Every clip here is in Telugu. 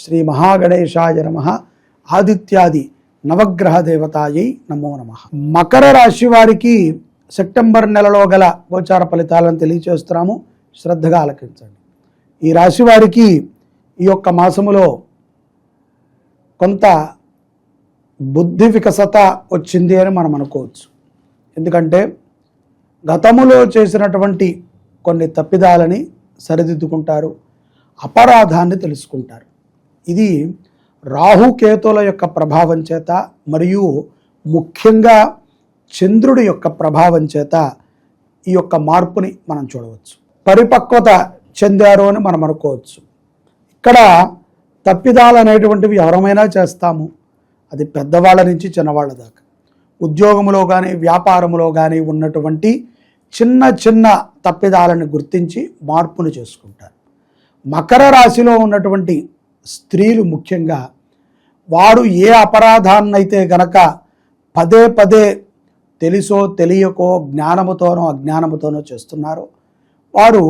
శ్రీ మహాగణేశాయ నమ. ఆదిత్యాది నవగ్రహ దేవతాయై నమో నమ. మకర రాశి వారికి సెప్టెంబర్ నెలలో గల గోచార ఫలితాలను తెలియచేస్తున్నాము. శ్రద్ధగా ఆలకించండి. ఈ రాశి వారికి ఈ యొక్క మాసములో కొంత బుద్ధి వికసత వచ్చింది అని మనం అనుకోవచ్చు. ఎందుకంటే గతములో చేసినటువంటి కొన్ని తప్పిదాలని సరిదిద్దుకుంటారు. అపరాధాన్ని తెలుసుకుంటారు. ఇది రాహుకేతుల యొక్క ప్రభావం చేత మరియు ముఖ్యంగా చంద్రుడి యొక్క ప్రభావం చేత ఈ యొక్క మార్పుని మనం చూడవచ్చు. పరిపక్వత చెందారు అని మనం అనుకోవచ్చు. ఇక్కడ తప్పిదాలు అనేటువంటివి ఎవరమైనా చేస్తాము. అది పెద్దవాళ్ళ నుంచి చిన్నవాళ్ళ దాకా. ఉద్యోగంలో కానీ వ్యాపారంలో కానీ ఉన్నటువంటి చిన్న చిన్న తప్పిదాలను గుర్తించి మార్పులు చేసుకుంటారు. మకర రాశిలో ఉన్నటువంటి స్త్రీలు ముఖ్యంగా వారు ఏ అపరాధాన్నైతే గనక పదే పదే తెలుసో తెలియకో జ్ఞానముతోనో అజ్ఞానముతోనో చేస్తున్నారో వారు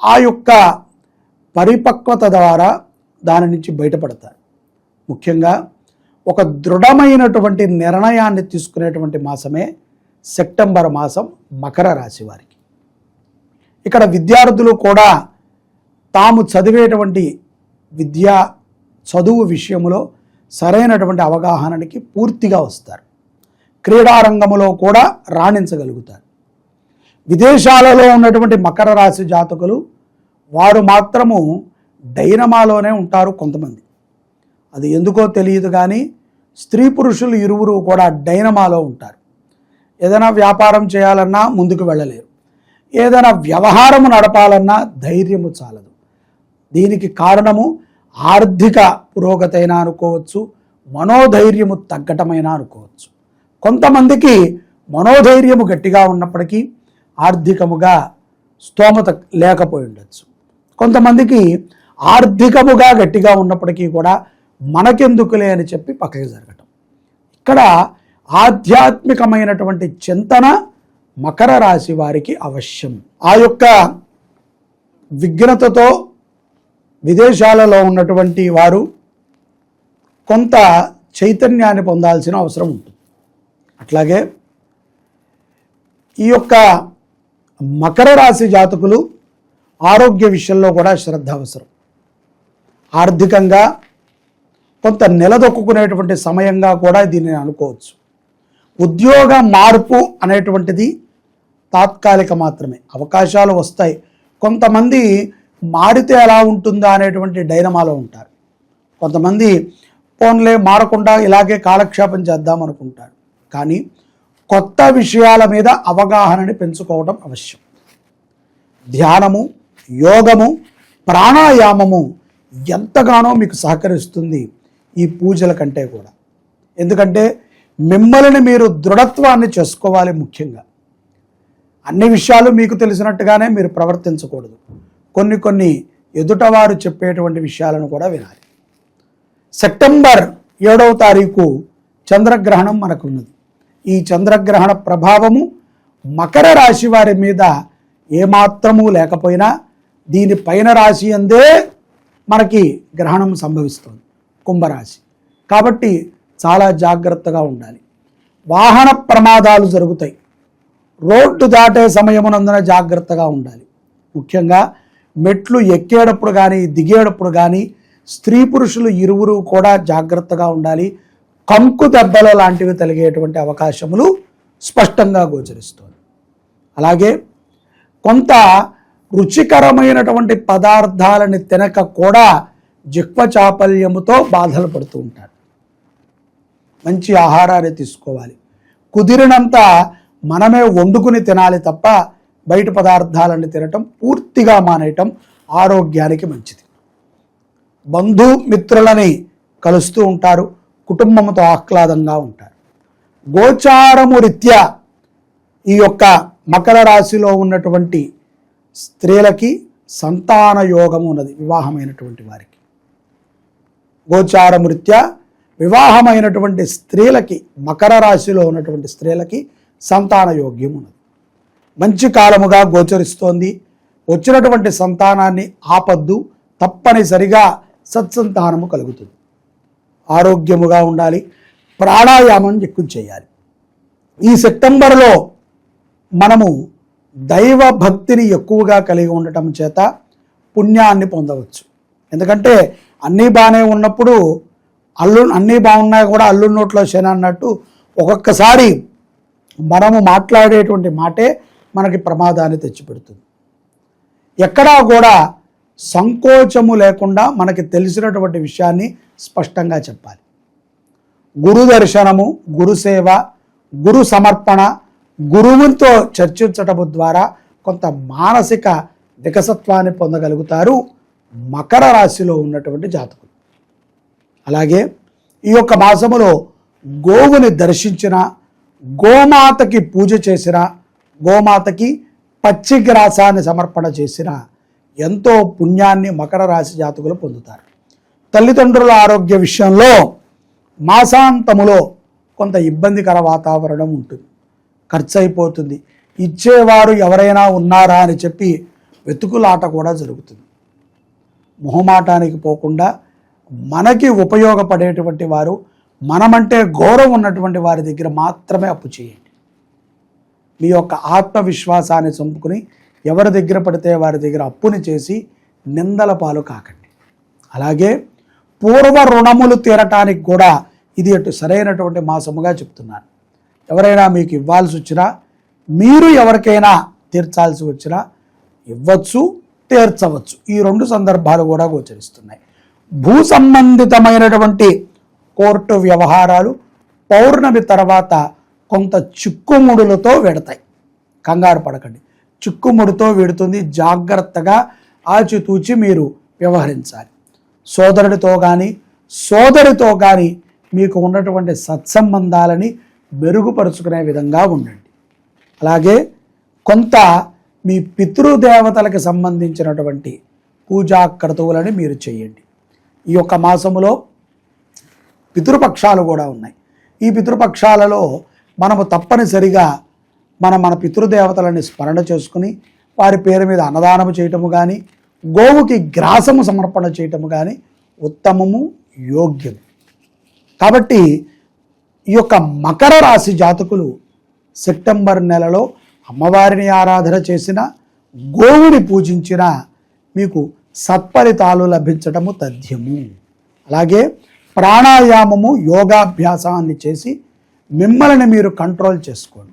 ఆ యొక్క పరిపక్వత ద్వారా దాని నుంచి బయటపడతారు ముఖ్యంగా ఒక దృఢమైనటువంటి నిర్ణయాన్ని తీసుకునేటువంటి మాసమే సెప్టెంబర్ మాసం మకర రాశి వారికి. ఇక్కడ విద్యార్థులు కూడా తాము చదివేటువంటి విద్య చదువు విషయంలో సరైనటువంటి అవగాహనకి పూర్తిగా వస్తారు. క్రీడారంగంలో కూడా రాణించగలుగుతారు. విదేశాలలో ఉన్నటువంటి మకర రాశి జాతకులు వారు మాత్రము డైనమాలోనే ఉంటారు కొంతమంది. అది ఎందుకో తెలియదు కానీ స్త్రీ పురుషులు ఇరువురు కూడా డైనమాలో ఉంటారు. ఏదైనా వ్యాపారం చేయాలన్నా ముందుకు వెళ్ళలేరు. ఏదైనా వ్యవహారము నడపాలన్నా ధైర్యము చాలదు. దీనికి కారణము ఆర్థిక పురోగతి అయినా అనుకోవచ్చు మనోధైర్యము తగ్గటమైనా అనుకోవచ్చు. కొంతమందికి మనోధైర్యము గట్టిగా ఉన్నప్పటికీ ఆర్థికముగా స్తోమత లేకపోయి ఉండొచ్చు. కొంతమందికి ఆర్థికముగా గట్టిగా ఉన్నప్పటికీ కూడా మనకెందుకులే అని చెప్పి పక్కకి జరగటం. ఇక్కడ ఆధ్యాత్మికమైనటువంటి చింతన మకర రాశి వారికి అవశ్యం. ఆ యొక్క విఘ్నతతో విదేశాలలో ఉన్నటువంటి వారు కొంత చైతన్యాన్ని పొందాల్సిన అవసరం ఉంటుంది. అట్లాగే ఈ యొక్క మకర రాశి జాతకులు ఆరోగ్య విషయంలో కూడా శ్రద్ధ అవసరం. ఆర్థికంగా కొంత నిలదొక్కునేటువంటి సమయంగా కూడా దీన్ని అనుకోవచ్చు. ఉద్యోగ మార్పు అనేటువంటిది తాత్కాలిక మాత్రమే. అవకాశాలు వస్తాయి. కొంతమంది మారితే ఎలా ఉంటుందా అనేటువంటి డైనమాలో ఉంటారు. కొంతమంది ఫోన్లే మారకుండా ఇలాగే కాలక్షేపం చేద్దాం అనుకుంటారు. కానీ కొత్త విషయాల మీద అవగాహనని పెంచుకోవడం అవశ్యం. ధ్యానము యోగము ప్రాణాయామము ఎంతగానో మీకు సహకరిస్తుంది ఈ పూజల కంటే కూడా. ఎందుకంటే మిమ్మల్ని మీరు దృఢత్వాన్ని చేసుకోవాలి ముఖ్యంగా. అన్ని విషయాలు మీకు తెలిసినట్టుగానే మీరు ప్రవర్తించకూడదు. కొన్ని కొన్ని ఎదుటవారు చెప్పేటువంటి విషయాలను కూడా వినాలి. సెప్టెంబర్ ఏడవ తారీఖు చంద్రగ్రహణం మనకు ఉన్నది ఈ చంద్రగ్రహణ ప్రభావము మకర రాశి వారి మీద ఏమాత్రము లేకపోయినా దీని పైన రాశి అందే మనకి గ్రహణం సంభవిస్తుంది కుంభరాశి. కాబట్టి చాలా జాగ్రత్తగా ఉండాలి. వాహన ప్రమాదాలు జరుగుతాయి. రోడ్డు దాటే సమయమునందున జాగ్రత్తగా ఉండాలి. ముఖ్యంగా మెట్లు ఎక్కేటప్పుడు కానీ దిగేటప్పుడు కానీ స్త్రీ పురుషులు ఇరువురు కూడా జాగ్రత్తగా ఉండాలి. కంకు దెబ్బల లాంటివి తలిగేటువంటి అవకాశములు స్పష్టంగా గోచరిస్తుంది. అలాగే కొంత రుచికరమైనటువంటి పదార్థాలని తినక కూడా జిక్వ చాపల్యముతో బాధలు పడుతూ ఉంటారు. మంచి ఆహారాన్ని తీసుకోవాలి. కుదిరినంత మనమే వండుకుని తినాలి తప్ప బయట పదార్థాలను తినటం పూర్తిగా మానేయటం ఆరోగ్యానికి మంచిది. బంధు మిత్రులని కలుస్తూ ఉంటారు కుటుంబంతో ఆహ్లాదంగా ఉంటారు. గోచారము రీత్యా ఈ యొక్క మకర రాశిలో ఉన్నటువంటి స్త్రీలకి సంతాన యోగం ఉన్నది వివాహమైనటువంటి వారికి. గోచారము రీత్యా వివాహమైనటువంటి స్త్రీలకి మకర రాశిలో ఉన్నటువంటి స్త్రీలకి సంతాన యోగ్యం ఉన్నది. మంచి కాలముగా గోచరిస్తోంది. వచ్చినటువంటి సంతానాన్ని ఆపద్దు. తప్పనిసరిగా సత్సంతానము కలుగుతుంది. ఆరోగ్యముగా ఉండాలి. ప్రాణాయామం ఎక్కువ చేయాలి. ఈ సెప్టెంబర్లో మనము దైవ భక్తిని ఎక్కువగా కలిగి ఉండటం చేత పుణ్యాన్ని పొందవచ్చు. ఎందుకంటే అన్నీ బాగానే ఉన్నప్పుడు అల్లు అన్నీ బాగున్నా కూడా అల్లు నోట్లో శని అన్నట్టు ఒక్కొక్కసారి మనము మాట్లాడేటువంటి మాటే మనకి ప్రమాదాన్ని తెచ్చిపెడుతుంది. ఎక్కడా కూడా సంకోచము లేకుండా మనకి తెలిసినటువంటి విషయాన్ని స్పష్టంగా చెప్పాలి. గురు దర్శనము గురుసేవ గురు సమర్పణ గురువుతో చర్చించటము ద్వారా కొంత మానసిక వికసత్వాన్ని పొందగలుగుతారు మకర రాశిలో ఉన్నటువంటి జాతకులు. అలాగే ఈ యొక్క మాసములో గోవుని దర్శించిన గోమాతకి పూజ చేసిన గోమాతకి పచ్చి గ్రాసాన్ని సమర్పణ చేసిన ఎంతో పుణ్యాన్ని మకర రాశి జాతకులు పొందుతారు. తల్లిదండ్రుల ఆరోగ్య విషయంలో మాసాంతములో కొంత ఇబ్బందికర వాతావరణం ఉంటుంది. ఖర్చు అయిపోతుంది ఇచ్చేవారు ఎవరైనా ఉన్నారా అని చెప్పి వెతుకులాట కూడా జరుగుతుంది. మొహమాటానికి పోకుండా మనకి ఉపయోగపడేటువంటి వారు మనమంటే గౌరవం ఉన్నటువంటి వారి దగ్గర మాత్రమే అప్పు చేయండి. మీ యొక్క ఆత్మవిశ్వాసాన్ని చంపుకుని ఎవరి దగ్గర పడితే వారి దగ్గర అప్పుని చేసి నిందల పాలు కాకండి. అలాగే పూర్వ రుణములు తీరటానికి కూడా ఇది అటు సరైనటువంటి మాసముగా చెప్తున్నాను. ఎవరైనా మీకు ఇవ్వాల్సి వచ్చినా మీరు ఎవరికైనా తీర్చాల్సి వచ్చినా ఇవ్వచ్చు తీర్చవచ్చు. ఈ రెండు సందర్భాలు కూడా గోచరిస్తున్నాయి. భూ సంబంధితమైనటువంటి కోర్టు వ్యవహారాలు పౌర్ణమి తర్వాత కొంత చిక్కుముడులతో వెడతాయి. కంగారు పడకండి. చిక్కుముడితో వెడుతుంది. జాగ్రత్తగా ఆచితూచి మీరు వ్యవహరించాలి. సోదరుడితో కానీ సోదరితో కానీ మీకు ఉన్నటువంటి సత్సంబంధాలని మెరుగుపరుచుకునే విధంగా ఉండండి. అలాగే కొంత మీ పితృదేవతలకు సంబంధించినటువంటి పూజా క్రతువులని మీరు చేయండి. ఈ యొక్క మాసములో పితృపక్షాలు కూడా ఉన్నాయి. ఈ పితృపక్షాలలో మనము తప్పనిసరిగా మన మన పితృదేవతలని స్మరణ చేసుకుని వారి పేరు మీద అన్నదానము చేయటము కానీ గోవుకి గ్రాసము సమర్పణ చేయటము కానీ ఉత్తమము యోగ్యము. కాబట్టి ఈ యొక్క మకర రాశి జాతకులు సెప్టెంబర్ నెలలో అమ్మవారిని ఆరాధన చేసిన గోవుని పూజించిన మీకు సత్ఫలితాలు లభించటము తథ్యము. అలాగే ప్రాణాయామము యోగాభ్యాసాన్ని చేసి మిమ్మల్ని మీరు కంట్రోల్ చేసుకోండి.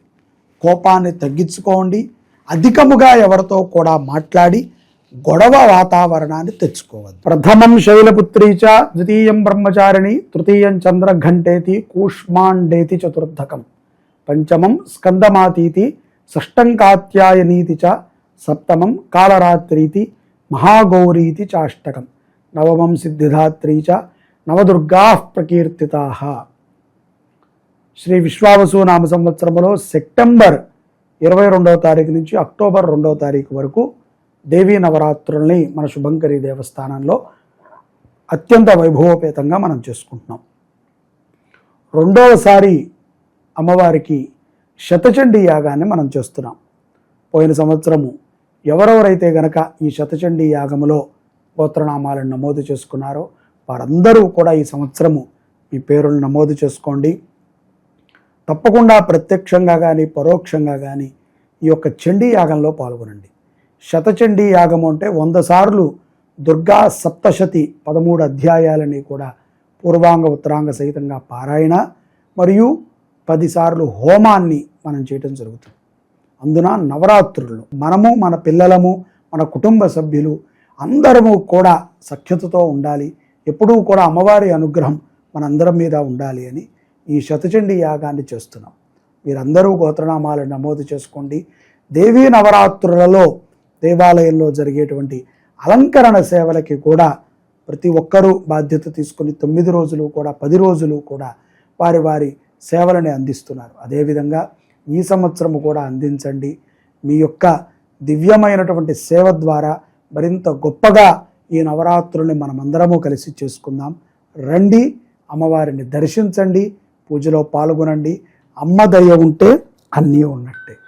కోపాన్ని తగ్గించుకోండి. అధికముగా ఎవరితో కూడా మాట్లాడి గొడవ వాతావరణాన్ని తెచ్చుకోవద్దు. ప్రథమం శైలపుత్రీ చ ద్వితీయం బ్రహ్మచారిణి తృతీయం చంద్రఘంటేతి కూష్మాండేతి చతుర్థకం. పంచమం స్కందమాతీతి షష్టం కాత్యాయనీతి చ సప్తమం కాలరాత్రీతి మహాగౌరీతి చాష్టకం. నవమం సిద్ధిదాత్రీ చ నవదుర్గా ప్రకీర్తితా. శ్రీ విశ్వావసు నామ సంవత్సరంలో సెప్టెంబర్ ఇరవై రెండవ తారీఖు నుంచి అక్టోబర్ రెండవ తారీఖు వరకు దేవీ నవరాత్రుల్ని మన శుభంకరి దేవస్థానంలో అత్యంత వైభవోపేతంగా మనం చేసుకుంటున్నాం. రెండవసారి అమ్మవారికి శతచండీ యాగాన్ని మనం చేస్తున్నాం. పోయిన సంవత్సరము ఎవరెవరైతే గనక ఈ శతచండీ యాగములో గోత్రనామాలను నమోదు చేసుకున్నారో వారందరూ కూడా ఈ సంవత్సరము మీ పేరును నమోదు చేసుకోండి. తప్పకుండా ప్రత్యక్షంగా కానీ పరోక్షంగా కానీ ఈ యొక్క చండీ యాగంలో పాల్గొనండి. శతచండీ యాగము అంటే వంద సార్లు దుర్గా సప్తశతి పదమూడు అధ్యాయాలని కూడా పూర్వాంగ ఉత్తరాంగ సహితంగా పారాయణ మరియు పదిసార్లు హోమాన్ని మనం చేయటం జరుగుతుంది. అందున నవరాత్రులు మనము మన పిల్లలము మన కుటుంబ సభ్యులు అందరము కూడా సఖ్యతతో ఉండాలి. ఎప్పుడూ కూడా అమ్మవారి అనుగ్రహం మనందరం మీద ఉండాలి అని ఈ శతచండీ యాగాన్ని చేస్తున్నాం. మీరందరూ గోత్రనామాలను నమోదు చేసుకోండి. దేవీ నవరాత్రులలో దేవాలయంలో జరిగేటువంటి అలంకరణ సేవలకి కూడా ప్రతి ఒక్కరూ బాధ్యత తీసుకుని తొమ్మిది రోజులు కూడా పది రోజులు కూడా వారి వారి సేవలని అందిస్తున్నారు. అదేవిధంగా ఈ సంవత్సరము కూడా అందించండి. మీ యొక్క దివ్యమైనటువంటి సేవ ద్వారా మరింత గొప్పగా ఈ నవరాత్రుల్ని మనమందరము కలిసి చేసుకుందాం. రండి అమ్మవారిని దర్శించండి. పూజలో పాల్గొనండి. అమ్మ దయ ఉంటే అన్నీ ఉన్నట్టే.